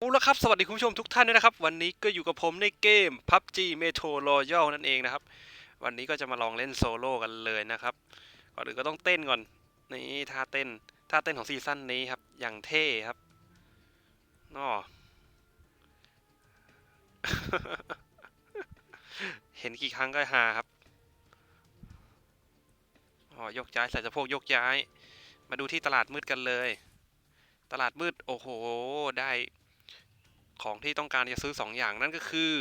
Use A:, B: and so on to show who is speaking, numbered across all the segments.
A: เอาละครับ สวัสดีคุณผู้ชมทุกท่านด้วยนะครับ วันนี้ก็อยู่กับผมในเกม PUBG Metro Royal นั่นเองนะครับ วันนี้ก็จะมาลองเล่นโซโล่กันเลยนะครับ ก่อนอื่นก็ต้องเต้นก่อน นี่ท่าเต้น ท่าเต้นของซีซั่นนี้ครับ อย่างเท่ครับนอเห็นกี่ครั้งก็ฮาครับ อ๋อยกย้ายใส่สะโพกยกย้าย มาดูที่ตลาดมืดกันเลย ตลาดมืด โอ้โห ได้ ของที่ต้องการจะซื้อ 2 อย่างนั่นก็คือ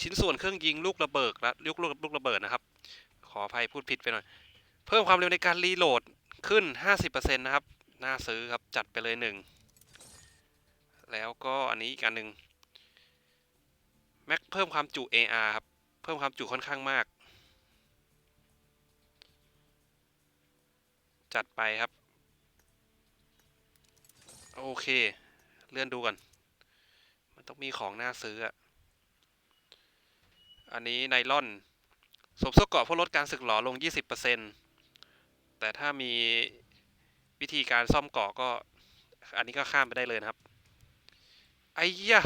A: ชิ้นส่วนเครื่องยิงลูกระเบิดและลูกลูกลูกระเบิดนะครับ ขออภัยพูดผิดไปหน่อย เพิ่มความเร็วในการรีโหลดขึ้น 50%นะครับ น่าซื้อครับจัดไปเลยหนึ่งแล้วก็อันนี้อีกอันหนึ่งแม็กเพิ่มความจุ AR ครับ เพิ่มความจุค่อนข้างมาก จัดไปครับ โอเค เลื่อนดูก่อน ต้องมีของน่าซื้ออะอันนี้ไนลอนสวมเสื้อเกราะเพื่อลดการสึกหรอลง 20%แต่ถ้ามีวิธีการซ่อมเกราะก็ อันนี้ก็ข้ามไปได้เลยนะครับ ไอ้ยะ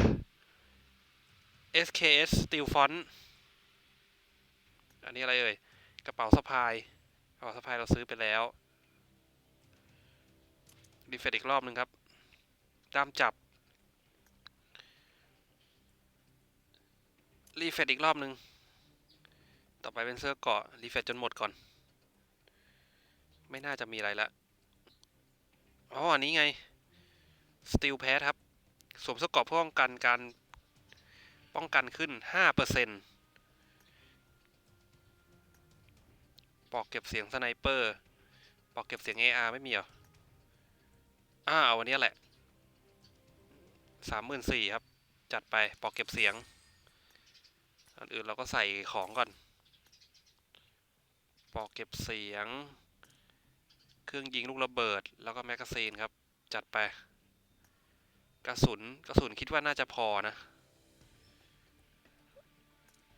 A: SKS Steel Font อันนี้อะไรเอ่ย กระเป๋าสะพายกระเป๋าสะพายเราซื้อไปแล้วรีเฟรชอีกรอบหนึ่งครับด้ามจับ รีเฟรชอีกรอบหนึ่งต่อไปเป็นเสื้อเกาะรีเฟรชจนหมดก่อน ไม่น่าจะมีอะไรละ อ๋อ อันนี้ไง สตีลแพสครับ สวมเสื้อเกาะเพื่อป้องกันการป้องกันขึ้น 5%ปอกเก็บเสียงสไนเปอร์ ปอกเก็บเสียง AR ไม่มีเหรออ่าเอาวันนี้แหละสามหมื่นสี่ครับ จัดไป ปอกเก็บเสียง อันอื่นเราก็ใส่ของก่อน ปอกเก็บเสียง เครื่องยิงลูกระเบิด แล้วก็แมกกาซีนครับ จัดไป กระสุน กระสุนคิดว่าน่าจะพอนะ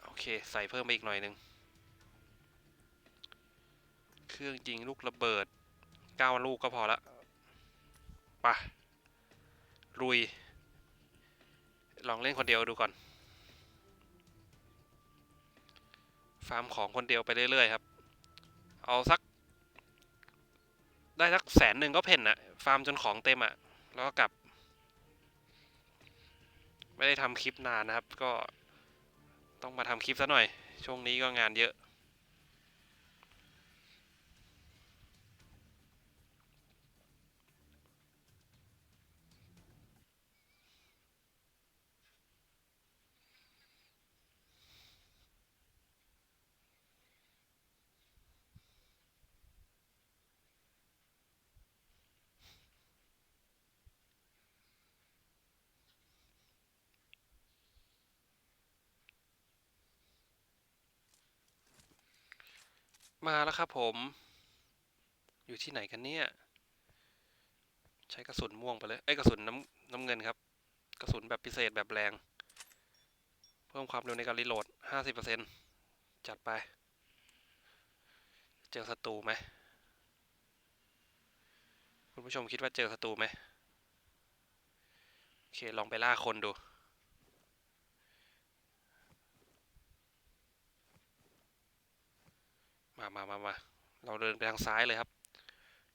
A: โอเค ใส่เพิ่มไปอีกหน่อยนึง เครื่องยิงลูกระเบิดเก้าลูกก็พอละไปะลุย ลองเล่นคนเดียวดูก่อน ฟาร์มของคนเดียวไปเรื่อยๆครับ เอาสัก ได้สักแสนหนึ่งก็เพ่นอะฟาร์มจนของเต็มอะแล้วก็กลับ ไม่ได้ทำคลิปนานนะครับ ก็ต้องมาทำคลิปซะหน่อย ช่วงนี้ก็งานเยอะ มาแล้วครับผม อยู่ที่ไหนกันเนี่ย ใช้กระสุนม่วงไปเลยเอ้ยกระสุนน้ำน้ำเงินครับ กระสุนแบบพิเศษแบบแรง เพิ่มความเร็วในการรีโหลด 50%จัดไป เจอศัตรูไหม คุณผู้ชมคิดว่าเจอศัตรูไหม โอเค ลองไปล่าคนดู มามามามาเราเดินไปทางซ้ายเลยครับ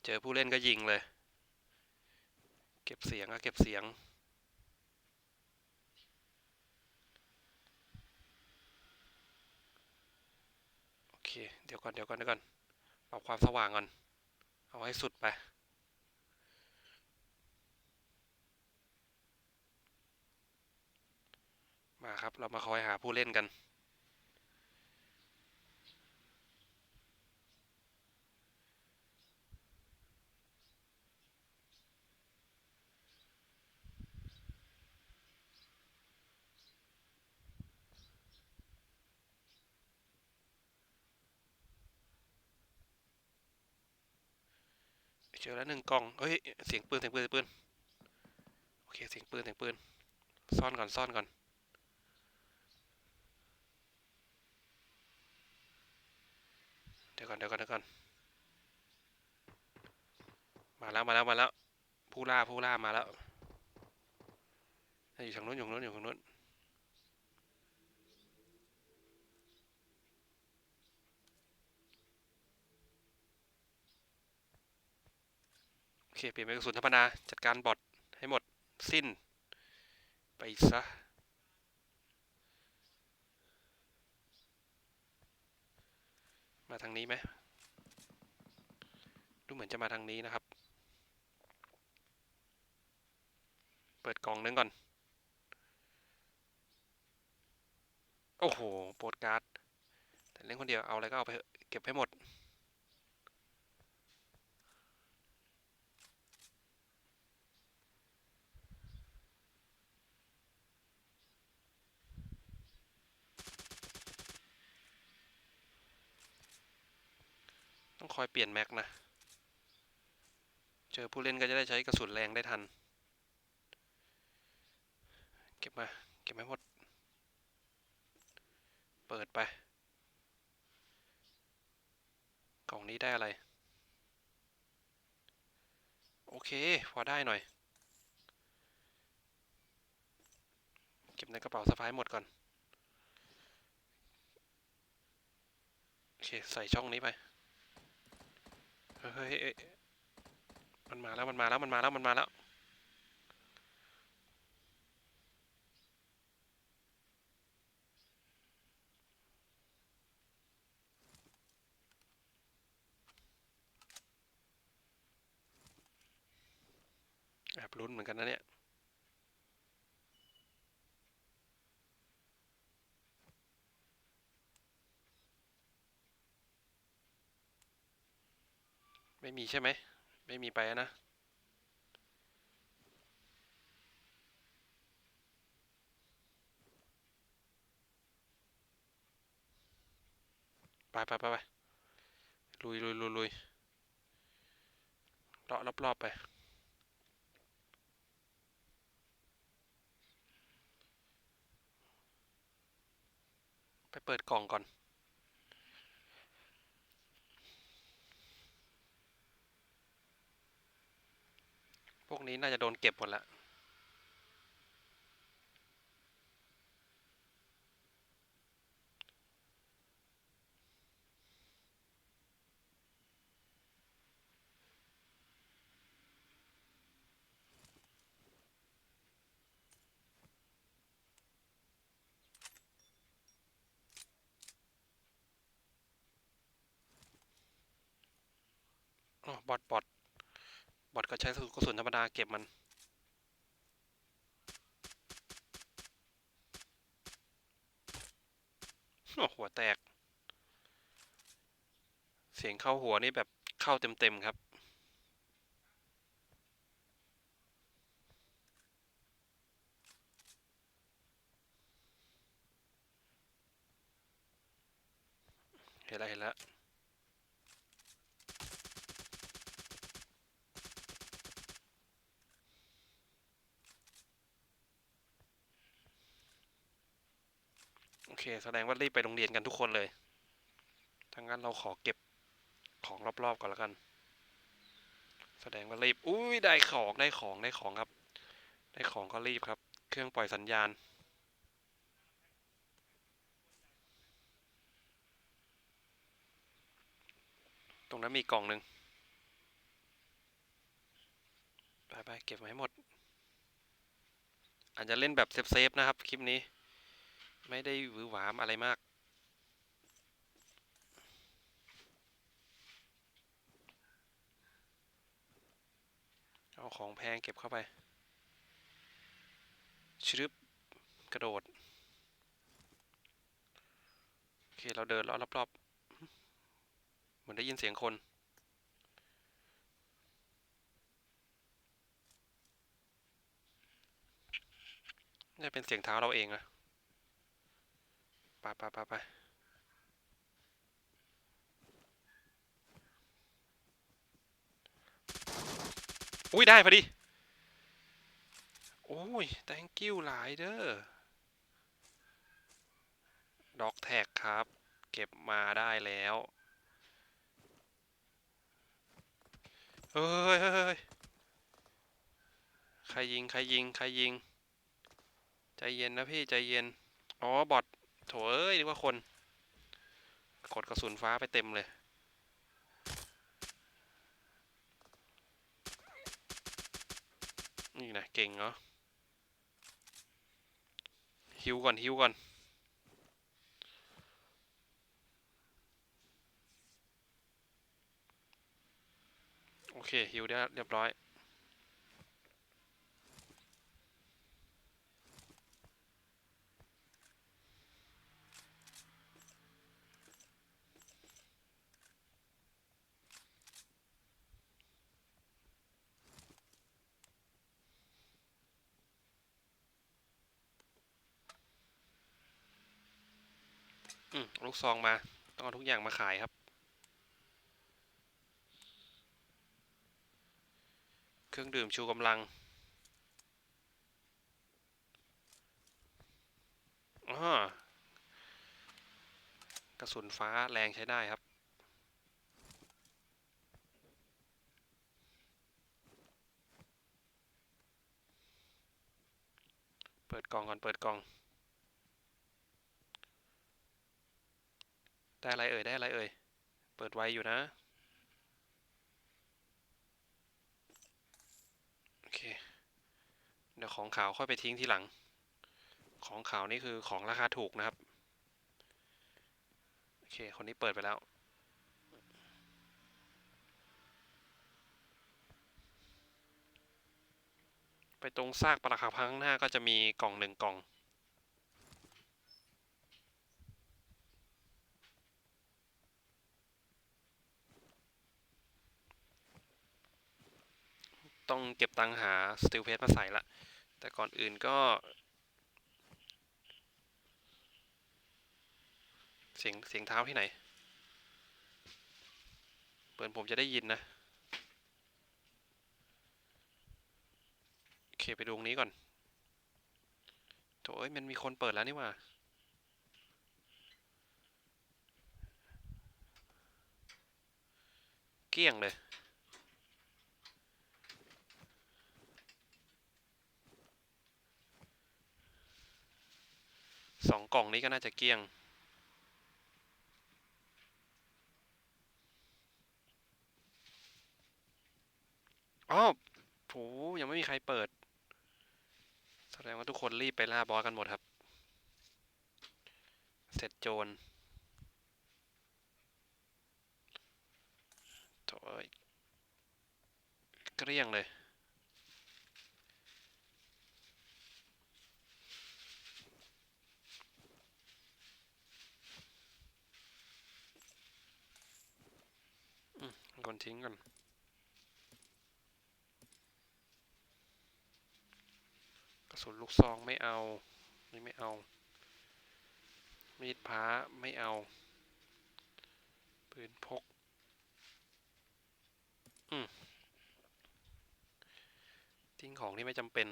A: เจอผู้เล่นก็ยิงเลย เก็บเสียงอะเก็บเสียง โอเค เดี๋ยวก่อนเดี๋ยวก่อนเดี๋ยวก่อนปรับความสว่างก่อน เอาให้สุดไปมาครับ เรามาคอยหาผู้เล่นกัน เจอแล้วหนึ่งกล่องเฮ้ย เสียงปืน เสียงปืน เสียงปืน โอเค เสียงปืน เสียงปืน ซ่อนก่อน ซ่อนก่อน เดี๋ยวก่อน เดี๋ยวก่อน เดี๋ยวก่อน มาแล้ว มาแล้ว มาแล้ว ผู้ล่า ผู้ล่า มาแล้ว อยู่ทางนู้นอยู่ทางนู้นอยู่ทางนู้น เคเปลี่ยนเป็นกระสุนธรรมดาจัดการบอทให้หมดสิ้น ไปซะมาทางนี้ไหมดูเหมือนจะมาทางนี้นะครับ เปิดกล่องนึงก่อน โอ้โห โปรดการ์ด แต่เล่นคนเดียวเอาอะไรก็เอาไปเถอะเก็บให้หมด คอยเปลี่ยนแม็กนะ เจอผู้เล่นก็จะได้ใช้กระสุนแรงได้ทัน เก็บมา เก็บให้หมด เปิดไป กล่องนี้ได้อะไร โอเค พอได้หน่อย เก็บในกระเป๋าสะพายหมดก่อนโอเค ใส่ช่องนี้ไป เฮ้ยมันมาแล้วมันมาแล้วมันมาแล้วมันมาแล้วแอบลุ้นเหมือนกันนะเนี่ย ไม่มีใช่ไหม ไม่มีไปนะ ไปไปไปไปลุยลุยลุยลุยเลาะรอบๆไปไปเปิดกล่องก่อน พวกนี้น่าจะโดนเก็บหมดล้วอ๋อบอทบอท บอทก็ใช้กระสุนธรรมดาเก็บมันหัวแตก เสียงเข้าหัวนี่แบบเข้าเต็มๆครับเห็นแล้วเห็นแล้ว เค แสดงว่ารีบไปโรงเรียนกันทุกคนเลยถ้างั้นเราขอเก็บของรอบๆก่อนแล้วกัน แสดงว่ารีบ อุ้ยได้ของได้ของได้ของครับ ได้ของก็รีบครับ เครื่องปล่อยสัญญาณตรงนั้นมีกล่องหนึ่งไปไปเก็บไว้ให้หมด อาจจะเล่นแบบเซฟๆนะครับ คลิปนี้ ไม่ได้หวือหวามอะไรมาก เอาของแพงเก็บเข้าไป ชรึบกระโดด โอเค เราเดินล้อรอบๆ เหมือนได้ยินเสียงคนน่าจะเป็นเสียงเท้าเราเองอะ ไปไปไปไปอุ้ยได้พอดี โอ้ย thank you หลายเด้อ ดอกแท็กครับ เก็บมาได้แล้ว เฮ้ยเฮ้ยเฮ้ยใครยิง ใครยิง ใครยิง ใจเย็นนะพี่ ใจเย็น อ๋อ บอท โถเอ้ยนึกว่าคน กดกระสุนฟ้าไปเต็มเลย นี่นะเก่งเนาะฮิวก่อนฮิวก่อนโอเคฮิวได้เรียบร้อย อืมลูกซองมา ต้องเอาทุกอย่างมาขายครับ เครื่องดื่มชูกำลังอกระสุนฟ้าแรงใช้ได้ครับ เปิดกล่องก่อน เปิดกล่อง ได้อะไรเอ่ย ได้อะไรเอ่ย เปิดไวอยู่นะ โอเค เดี๋ยวของขาวค่อยไปทิ้งทีหลัง ของขาวนี่คือของราคาถูกนะครับ โอเค คนนี้เปิดไปแล้วไปตรงซากปรักหักพังข้างหน้าก็จะมีกล่องหนึ่งกล่อง ต้องเก็บตังหาสติลเพสมาใส่ละ แต่ก่อนอื่นก็ เสียงเสียงเท้าที่ไหน เปิดผมจะได้ยินนะ โอเค ไปดูตรงนี้ก่อน โถเอ้ยมันมีคนเปิดแล้วนี่ว่าเกลี้ยงเลย สองกล่องนี้ก็น่าจะเกลี้ยงอ้าวโหยังไม่มีใครเปิด แสดงว่าทุกคนรีบไปล่าบอสกันหมดครับ เสร็จโจรโถ่เอ้ยเกลี้ยงเลย ก่อนทิ้งก่อน กระสุนลูกซองไม่เอา นี่ไม่เอา มีดพ้าไม่เอา ปืนพก อืมทิ้งของที่ไม่จำเป็น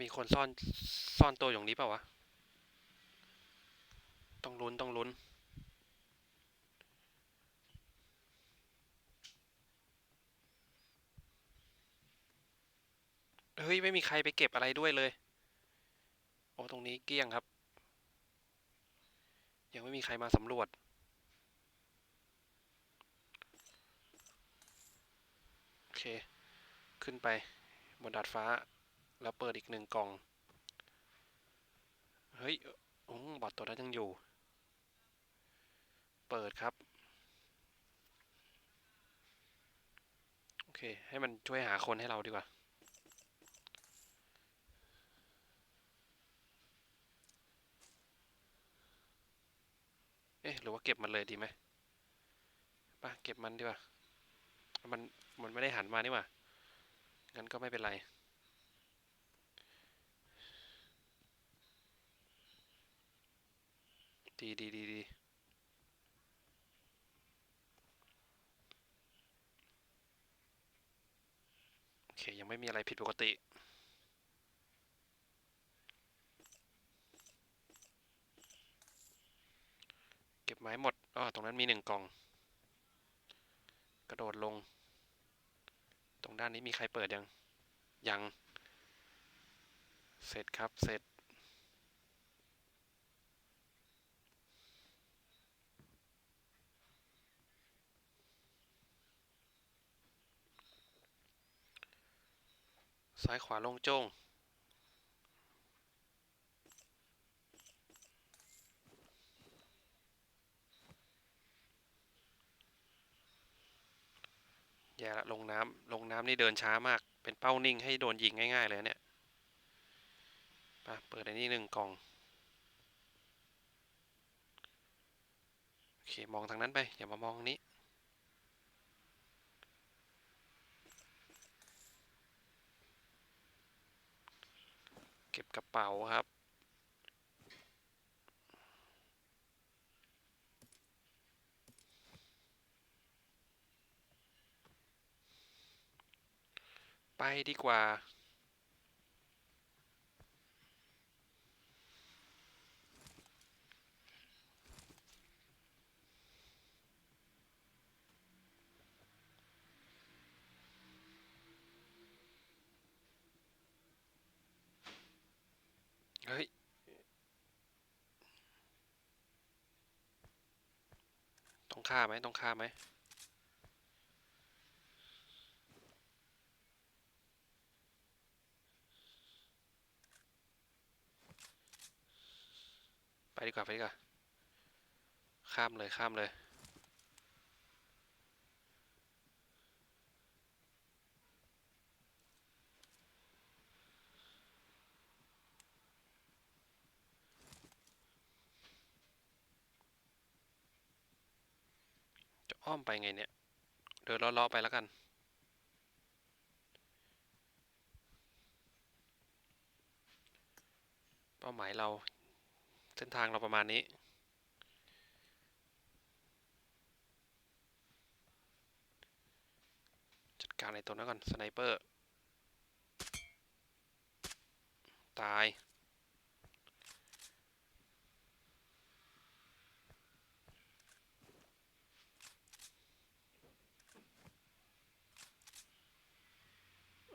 A: มีคนซ่อนซ่อนตัวอย่างนี้เปล่าวะ ต้องลุ้นต้องลุ้น เฮ้ย ไม่มีใครไปเก็บอะไรด้วยเลย โอ้ตรงนี้เกลี้ยงครับ ยังไม่มีใครมาสำรวจโอเค ขึ้นไปบนดาดฟ้า แล้วเปิดอีกหนึ่งกล่อง เฮ้ยอืมบอทตัวนั้นยังอยู่ เปิดครับ โอเค ให้มันช่วยหาคนให้เราดีกว่า เอ๊ะ หรือว่าเก็บมันเลยดีไหมไป่ะ เก็บมันดีกว่า มัน มันไม่ได้หันมานี่หว่างั้นก็ไม่เป็นไร ดีดีดีดีโอเค ยังไม่มีอะไรผิดปกติเก็บไม้หมดอ๋อตรงนั้นมีหนึ่งกล่อง กระโดดลง ตรงด้านนี้มีใครเปิดยัง ยัง เสร็จครับ เสร็จ ซ้ายขวาลงโจ้งแย่ละลงน้ำลงน้ำนี่เดินช้ามาก เป็นเป้านิ่งให้โดนยิงง่าย ๆ เลยเนี่ยไปเปิดอันนี้หนึ่งกล่อง โอเค มองทางนั้นไป อย่ามามองนี้ เก็บก ระเป๋าครับ ไปดีกว่า เฮ้ย ต้อง ฆ่าไหมต้องฆ่าไหมไปดีกว่าไปดีกว่าข้ามเลยข้ามเลย จะ อ้อมไปไงเนี่ย เดินเลาะๆไปแล้วกัน เป้าหมายเรา เส้นทางเราประมาณนี้ จัดการไอ้ตัวนั้นก่อน สไนเปอร์ ตาย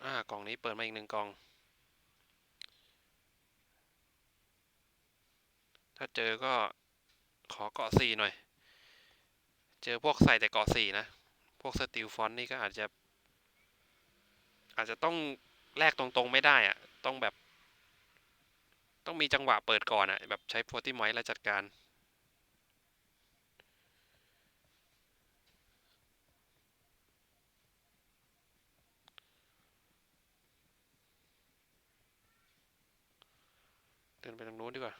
A: อ่ากล่องนี้เปิดมาอีกหนึ่งกล่อง ถ้าเจอก็ขอเกาะสี่หน่อย เจอพวกใส่แต่เกาะสี่นะ พวกสติลฟอนต์นี่ก็อาจจะ อาจจะต้องแลกตรงๆไม่ได้อะต้องแบบ ต้องมีจังหวะเปิดก่อนอะแบบใช้โฟร์ตี้ไมแล้วจัดการ เดินไปทางโน้นดีกว่า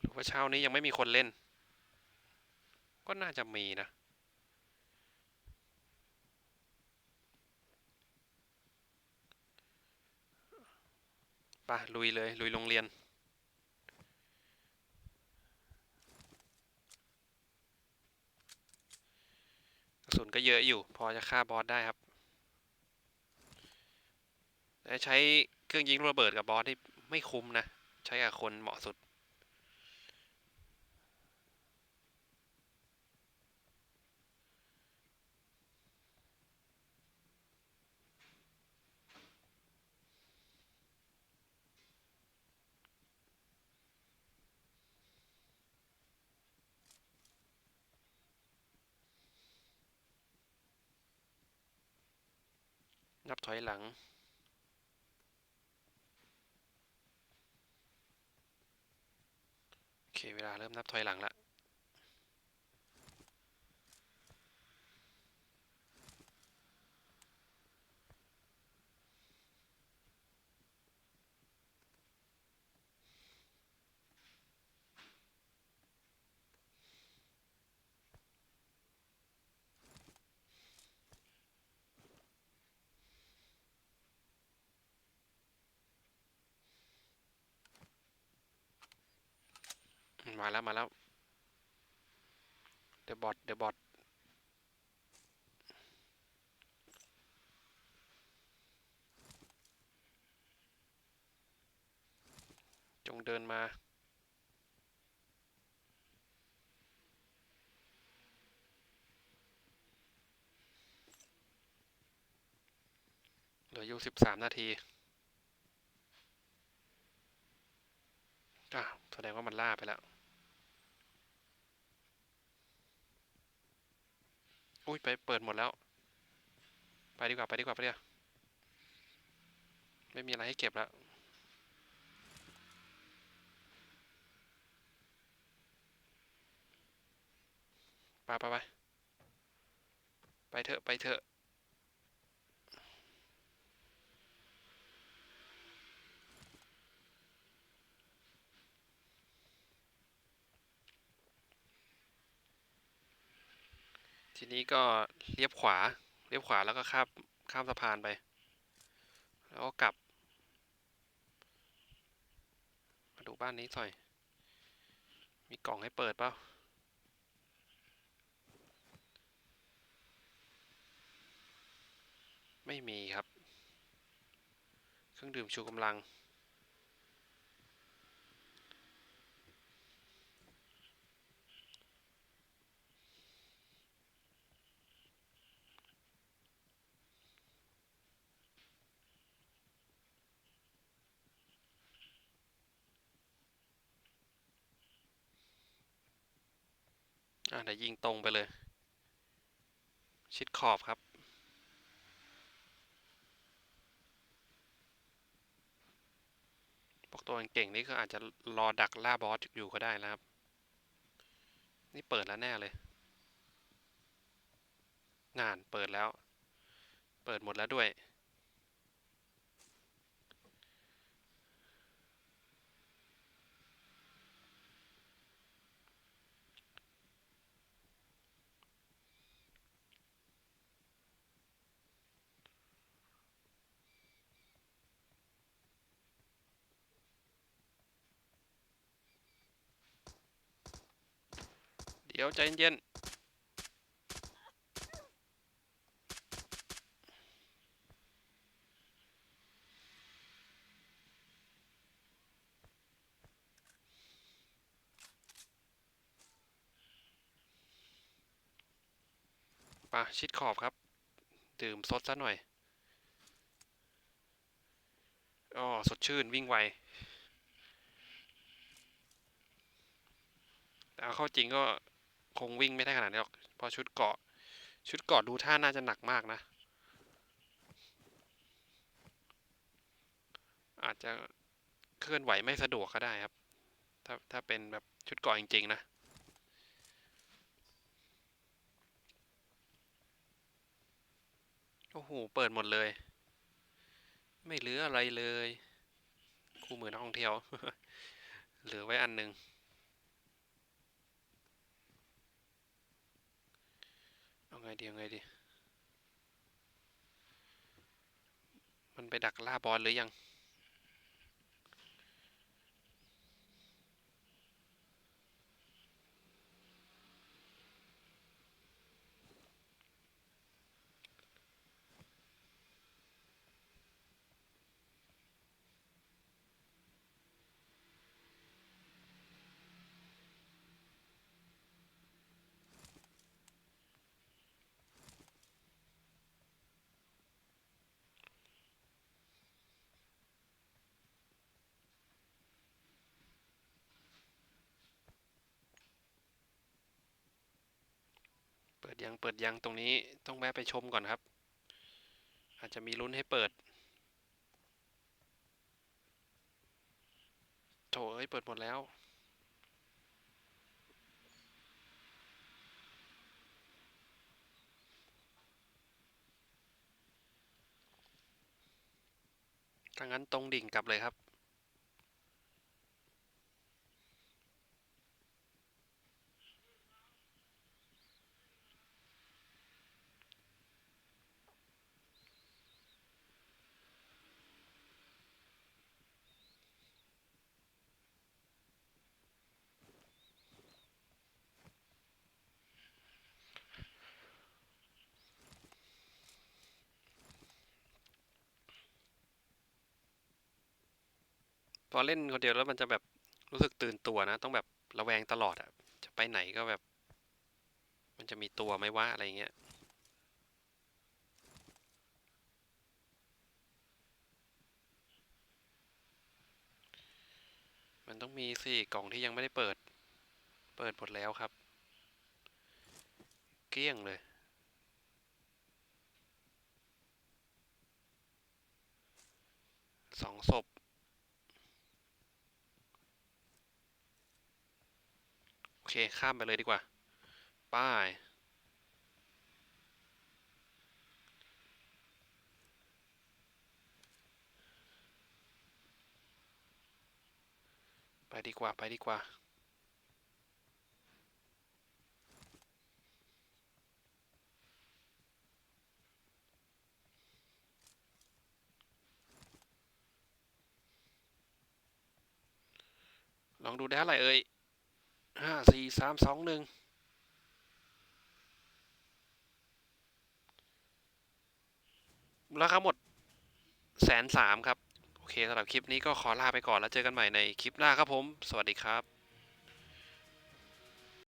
A: หรือว่าเช้านี้ยังไม่มีคนเล่น ก็น่าจะมีนะไปลุยเลย ลุยโรงเรียน กระ สุนก็เยอะอยู่ พอจะฆ่าบอสได้ครับแต่ใช้เครื่องยิงลูกระเบิดกับบอสที่ไม่คุ้มนะ ใช้กับคนเหมาะสุด นับถอยหลัง โอเค เวลาเริ่มนับถอยหลังละ มาแล้วมาแล้วเดอะบอทเดอะบอทจงเดินมาเหลืออยู่สิบสามนาทีอะแสดงว่ามันล่าไปแล้ว อุ้ยไปเปิดหมดแล้ว ไปดีกว่าไปดีกว่าไปดีกว่าไม่มีอะไรให้เก็บแล้วไปไปไปไปเถอะไปเถอะ ทีนี้ก็เลี้ยวขวาเลี้ยวขวาแล้วก็ข้ามข้ามสะพานไป แล้วก็กลับ มาดูบ้านนี้หน่อย มีกล่องให้เปิดเปล่าไม่มีครับ เครื่องดื่มชูกำลัง เดี๋ยวยิงตรงไปเลย ชิดขอบครับ พวกตัวเก่งนี่ก็อาจจะรอดักล่าบอสอยู่ก็ได้นะครับ นี่เปิดแล้วแน่เลย งานเปิดแล้ว เปิดหมดแล้วด้วย ดี๋ยวใจเย็นๆป่ะชิดขอบครับ ดื่มซดซะหน่อยอ๋อสดชื่นวิ่งไวแต่เอาเข้าจริงก็ คงวิ่งไม่ได้ขนาดนี้หรอกเพราะชุดเกาะ ชุดเกาะดูท่าน่าจะหนักมากนะ อาจจะเคลื่อนไหวไม่สะดวกก็ได้ครับ ถ้าถ้าเป็นแบบชุดเกาะจริง ๆ นะโอ้โห เปิดหมดเลย ไม่เหลืออะไรเลย คู่มือนักท่องเที่ยว เหลือไว้อันหนึ่ง เอาไงดีเอาไงดี มันไปดักล่าบอลหรือยัง ดยังเปิดยังตรงนี้ต้องแวะไปชมก่อนครับ อาจจะมีลุ้นให้เปิดโถเอ้ยเปิดหมดแล้วถ้างั้นตรงดิ่งกลับเลยครับ พอเล่นคนเดียวแล้วมันจะแบบรู้สึกตื่นตัวนะ ต้องแบบระแวงตลอดอะจะไปไหนก็แบบ มันจะมีตัวไหมวะอะไรเงี้ยมันต้องมีสิกล่องที่ยังไม่ได้เปิด เปิดหมดแล้วครับ เกลี้ยงเลย สองศพ โอ เค ข้ามไปเลยดีกว่า ป้าย ไปดีกว่า ไปดีกว่าลองดูได้อะไรเอ่ย ห้าสี่สามสองหนึ่งราคาหมดแสนสามครับ โอเคสำหรับคลิปนี้ก็ขอลาไปก่อนแล้วเจอกันใหม่ในคลิปหน้าครับผม สวัสดีครับ